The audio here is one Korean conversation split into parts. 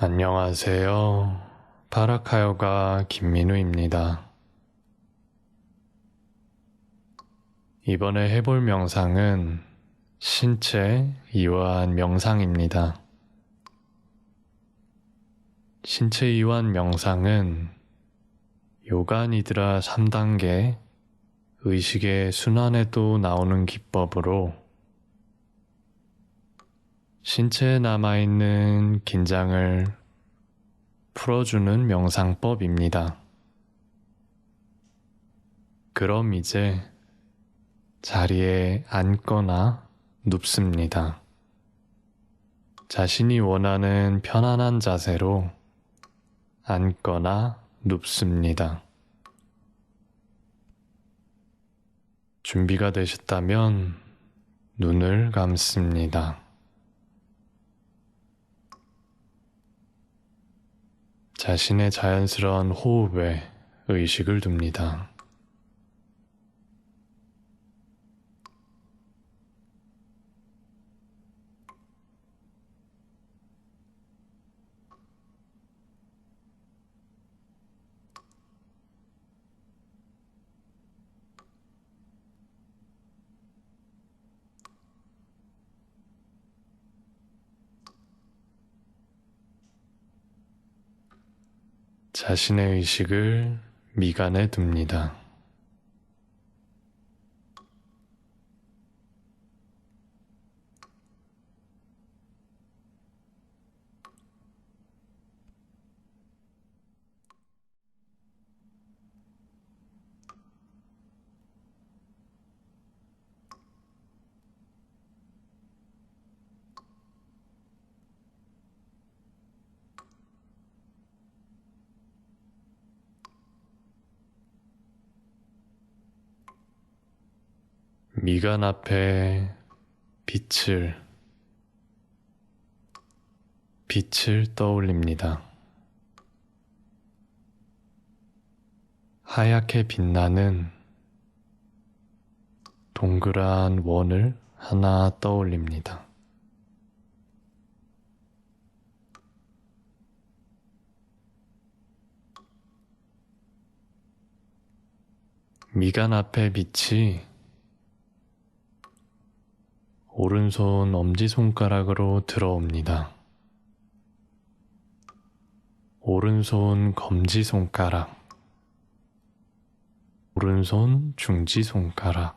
안녕하세요. 파라카요가 김민우입니다. 이번에 해볼 명상은 신체 이완 명상입니다. 신체 이완 명상은 요가 니드라 3단계 의식의 순환에도 나오는 기법으로 신체에 남아있는 긴장을 풀어주는 명상법입니다. 그럼 이제 자리에 앉거나 눕습니다. 자신이 원하는 편안한 자세로 앉거나 눕습니다. 준비가 되셨다면 눈을 감습니다. 자신의 자연스러운 호흡에 의식을 둡니다. 자신의 의식을 미간에 둡니다. 미간 앞에 빛을, 빛을 떠올립니다. 하얗게 빛나는 동그란 원을 하나 떠올립니다. 미간 앞에 빛이 오른손 엄지손가락으로 들어옵니다. 오른손 검지손가락, 오른손 중지손가락,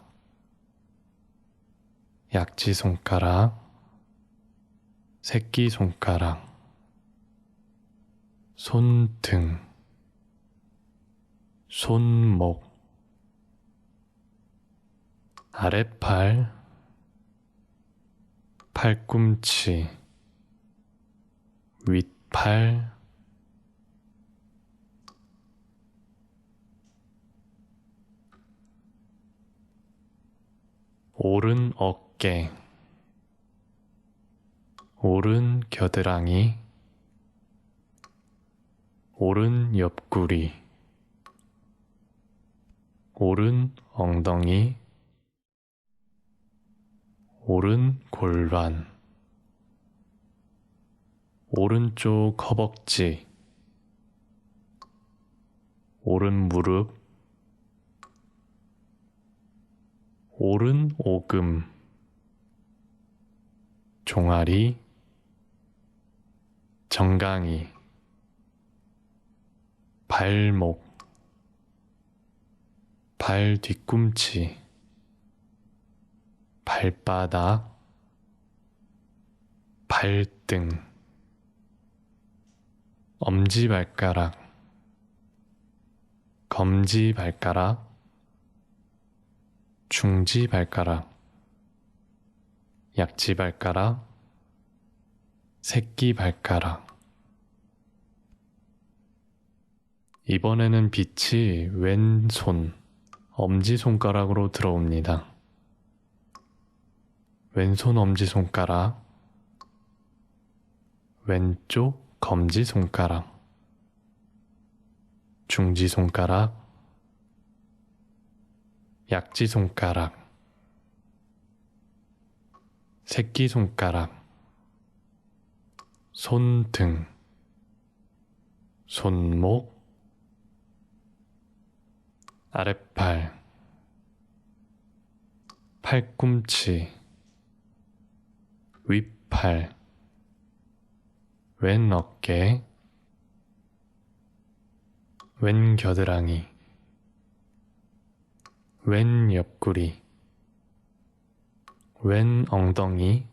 약지손가락, 새끼손가락, 손등, 손목, 아랫팔, 팔꿈치, 윗팔, 오른 어깨, 오른 겨드랑이, 오른 옆구리, 오른 엉덩이, 오른 골반, 오른쪽 허벅지, 오른 무릎, 오른 오금, 종아리, 정강이, 발목, 발 뒤꿈치, 발바닥, 발등, 엄지발가락, 검지발가락, 중지발가락, 약지발가락, 새끼발가락. 이번에는 빛이 왼손, 엄지손가락으로 들어옵니다. 왼손 엄지손가락, 왼쪽 검지손가락, 중지손가락, 약지손가락, 새끼손가락, 손등, 손목, 아랫팔, 팔꿈치, 윗팔, 왼 어깨, 왼 겨드랑이, 왼 옆구리, 왼 엉덩이,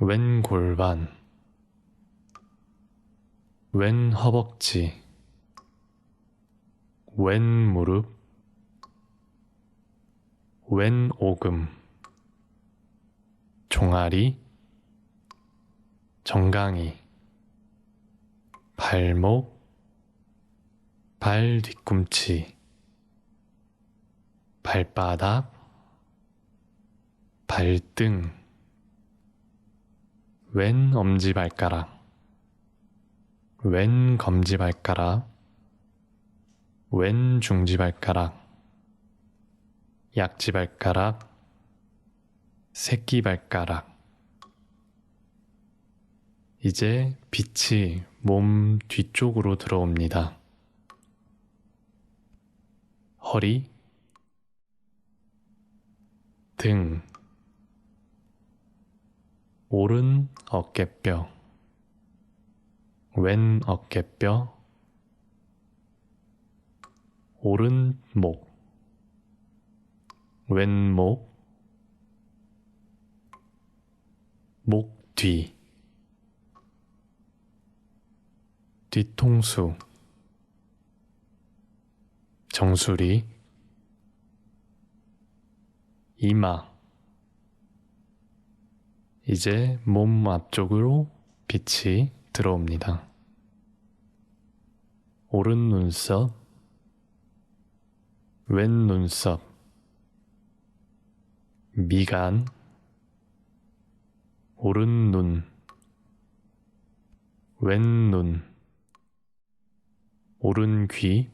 왼 골반, 왼 허벅지, 왼 무릎, 왼 오금, 종아리, 정강이, 발목, 발 뒤꿈치, 발바닥, 발등, 왼 엄지발가락, 왼 검지발가락, 왼 중지발가락, 약지발가락, 새끼 발가락. 이제 빛이 몸 뒤쪽으로 들어옵니다. 허리, 등, 오른 어깨뼈, 왼 어깨뼈, 오른 목, 왼목, 목 뒤, 뒤통수, 정수리, 이마, 이제 몸 앞쪽으로 빛이 들어옵니다. 오른 눈썹, 왼 눈썹, 미간, 오른 눈, 왼 눈, 오른 귀,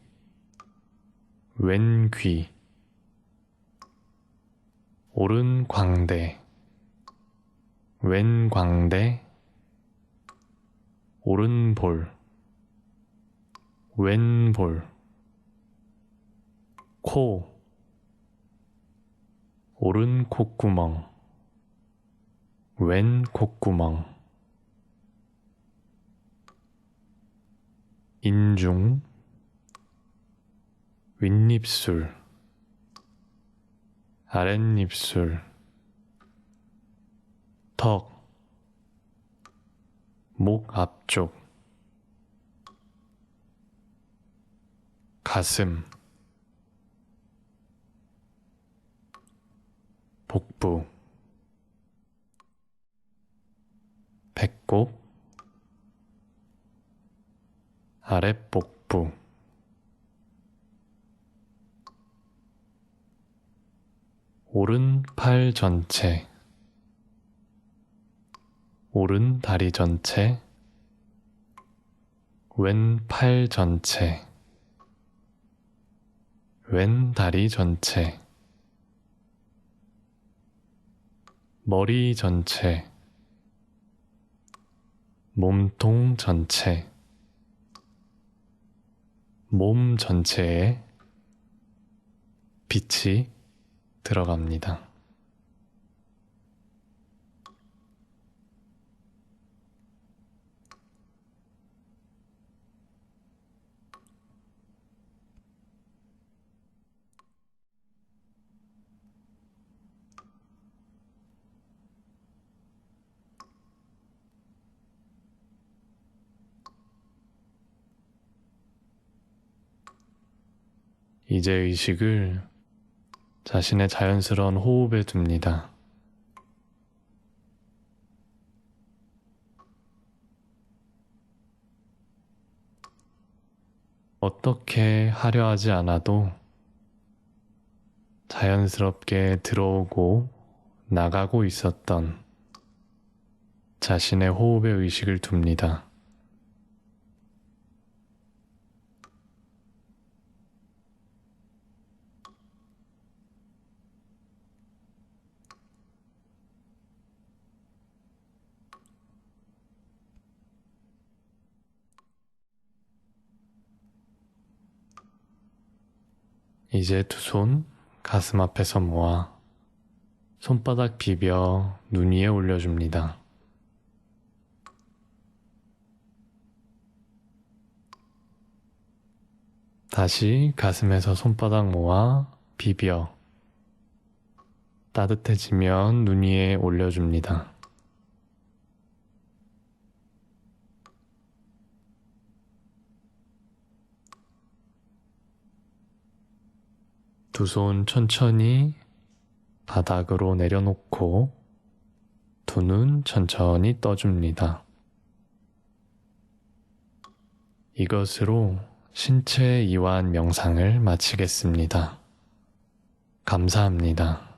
왼 귀, 오른 광대, 왼 광대, 오른 볼, 왼 볼, 코, 오른 콧구멍, 왼 콧구멍, 인중, 윗입술, 아랫입술, 턱, 목 앞쪽, 가슴, 복부, 배꼽, 아랫복부, 오른 팔 전체, 오른 다리 전체, 왼팔 전체, 왼 다리 전체, 머리 전체, 몸통 전체, 몸 전체에 빛이 들어갑니다. 이제 의식을 자신의 자연스러운 호흡에 둡니다. 어떻게 하려 하지 않아도 자연스럽게 들어오고 나가고 있었던 자신의 호흡에 의식을 둡니다. 이제 두 손 가슴 앞에서 모아 손바닥 비벼 눈 위에 올려줍니다. 다시 가슴에서 손바닥 모아 비벼 따뜻해지면 눈 위에 올려줍니다. 두 손 천천히 바닥으로 내려놓고 두 눈 천천히 떠줍니다. 이것으로 신체 이완 명상을 마치겠습니다. 감사합니다.